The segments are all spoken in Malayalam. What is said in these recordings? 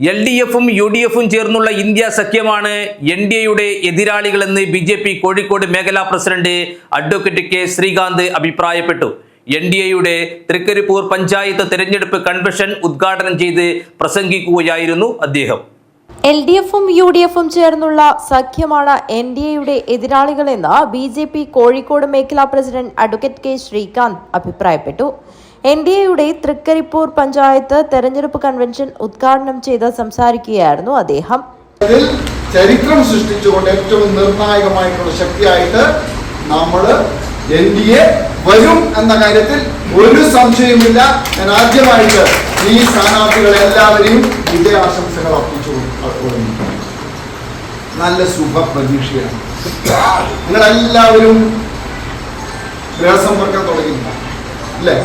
എൽ ഡി എഫും യു ഡി എഫും ചേർന്നുള്ള ഇന്ത്യ സഖ്യമാണ് എൻ ഡി എയുടെ എതിരാളികളെന്ന് ബി ജെ പി കോഴിക്കോട് മേഖലാ പ്രസിഡന്റ് അഡ്വക്കേറ്റ് കെ ശ്രീകാന്ത് അഭിപ്രായപ്പെട്ടു. എൻ ഡി എയുടെ തൃക്കരിപ്പൂർ പഞ്ചായത്ത് തെരഞ്ഞെടുപ്പ് കൺവെൻഷൻ ഉദ്ഘാടനം ചെയ്ത് പ്രസംഗിക്കുകയായിരുന്നു അദ്ദേഹം. എൽ ഡി എഫും യു ഡി എഫും ചേർന്നുള്ള സഖ്യമാണ് എൻ ഡി എയുടെ എതിരാളികളെന്ന് ബി ജെ പി കോഴിക്കോട് മേഖലാ പ്രസിഡന്റ് അഡ്വക്കേറ്റ് കെ ശ്രീകാന്ത് അഭിപ്രായപ്പെട്ടു. എൻ ഡി എയുടെ തൃക്കരിപ്പൂർ പഞ്ചായത്ത് തെരഞ്ഞെടുപ്പ് കൺവെൻഷൻ ഉദ്ഘാടനം ചെയ്ത് സംസാരിക്കുകയായിരുന്നു അദ്ദേഹം. ചരിത്രം സൃഷ്ടിച്ചുകൊണ്ട് ഏറ്റവും നിർണായകമായിട്ടുള്ള ശക്തിയായിട്ട് നമ്മൾ എൻ ഡി എ വരും എന്ന കാര്യത്തിൽ ഒരു സംശയവുമില്ല. ഞാൻ ആദ്യമായിട്ട് ഈ സ്ഥാനാർത്ഥികളെ എല്ലാവരെയും വിജയാശംസകൾ അർപ്പിച്ചു കൊടുക്കുന്നു. നല്ല ശുഭ പ്രതീക്ഷയാണ് നിങ്ങളെല്ലാവരും ഗൃഹസമ്പർക്കം തുടങ്ങിയില്ല അല്ലേ?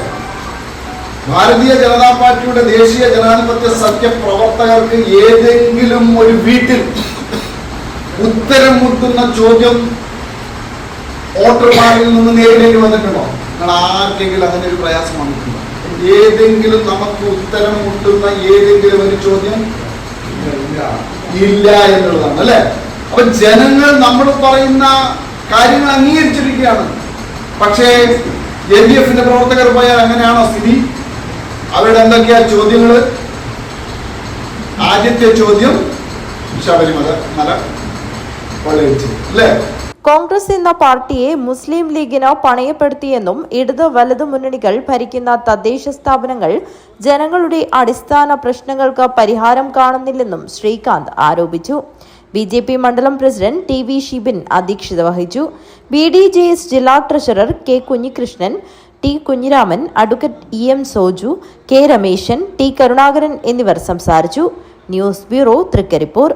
ഭാരതീയ ജനതാ പാർട്ടിയുടെ ദേശീയ ജനാധിപത്യ സഖ്യ പ്രവർത്തകർക്ക് ഏതെങ്കിലും ഒരു വീട്ടിൽ ഉത്തരം മുട്ടുന്ന ചോദ്യം വോട്ടർമാരിൽ നിന്ന് നേരിടേണ്ടി വന്നിട്ടുണ്ടോ? നിങ്ങൾ ആർക്കെങ്കിലും അങ്ങനെ ഒരു പ്രയാസം വന്നിട്ടുണ്ടോ? ഏതെങ്കിലും നമുക്ക് ഉത്തരം മുട്ടുന്ന ഏതെങ്കിലും ഒരു ചോദ്യം? ഇല്ല. എന്നുള്ളതാണ് അല്ലെ? അപ്പൊ ജനങ്ങൾ നമ്മൾ പറയുന്ന കാര്യങ്ങൾ അംഗീകരിച്ചിരിക്കുകയാണ്. പക്ഷേ എൽ ഡി എഫിന്റെ പ്രവർത്തകർ പോയാൽ അങ്ങനെയാണോ സ്ഥിതി? അവരുടെ എന്തൊക്കെയാ ചോദ്യങ്ങൾ ആദ്യത്തെ ചോദ്യം ശബരിമല മല കൊള്ളയടിച്ചു അല്ലേ? കോൺഗ്രസ് എന്ന പാർട്ടിയെ മുസ്ലിം ലീഗിന് പണയപ്പെടുത്തിയെന്നും ഇടത് വലതു മുന്നണികൾ ഭരിക്കുന്ന തദ്ദേശ സ്ഥാപനങ്ങൾ ജനങ്ങളുടെ അടിസ്ഥാന പ്രശ്നങ്ങൾക്ക് പരിഹാരം കാണുന്നില്ലെന്നും ശ്രീകാന്ത് ആരോപിച്ചു. ബി ജെ പി മണ്ഡലം പ്രസിഡന്റ് ടി വി ഷിബിൻ അധ്യക്ഷത വഹിച്ചു. ബി ഡി ജെ എസ് ജില്ലാ treasurer K Kunhikrishnan T Kunhiraman advocate E M Soju K Rameshan T Karunakaran എന്നിവർ സംസാരിച്ചു. News bureau Trikaripur.